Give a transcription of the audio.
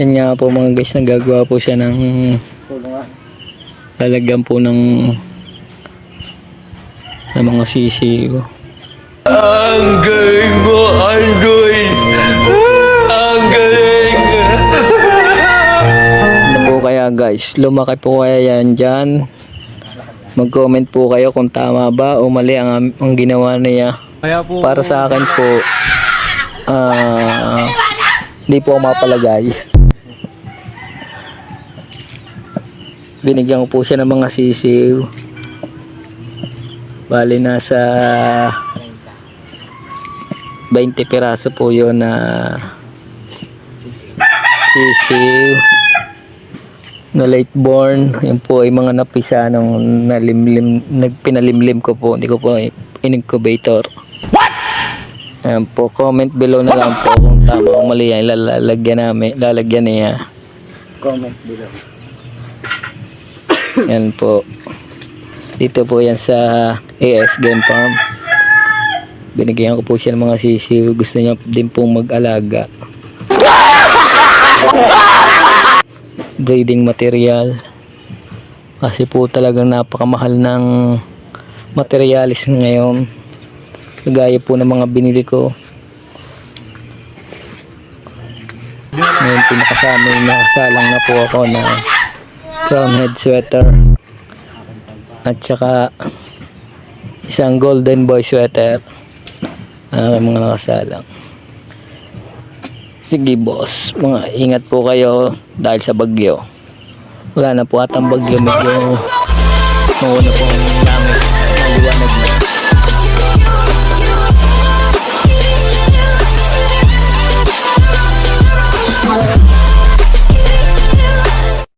Yan nga po mga guys, nagagawa po siya ng lalagyan po ng ng mga sisiw. Ang galing mo, Anggoy! Ang galing! Ano po kaya guys, lumaki po kaya yan dyan. Mag-comment po kayo kung tama ba o mali ang, ang ginawa niya. Kaya po, Para sa akin po, ah, hindi po mapalagay. Binigyan ko po siya ng mga sisiw. Bali nasa 20 piraso po yun na sisiw na late born. Yan po ay mga napisa nung nalimlim, nagpinalimlim ko po. Hindi ko po in-incubator. Ayan po, comment below na lang po kung tama o mali yan. Lalagyan namin, lalagyan niya. comment below. Yan po. Dito po yan sa AS Game Farm. Binigyan ko po siya ng mga sisiw. Gusto niya din pong mag-alaga. Breeding material. Kasi po talagang napakamahal ng materialis ngayon. Kagaya po ng mga binili ko. Ngayon pinakasama nakasalang na po ako na crown head sweater. At saka isang golden boy sweater. Ang mga nakasalang. Sige boss. Mga ingat po kayo dahil sa bagyo. Wala na po atang bagyo. Medyo mauna po ang langit. Na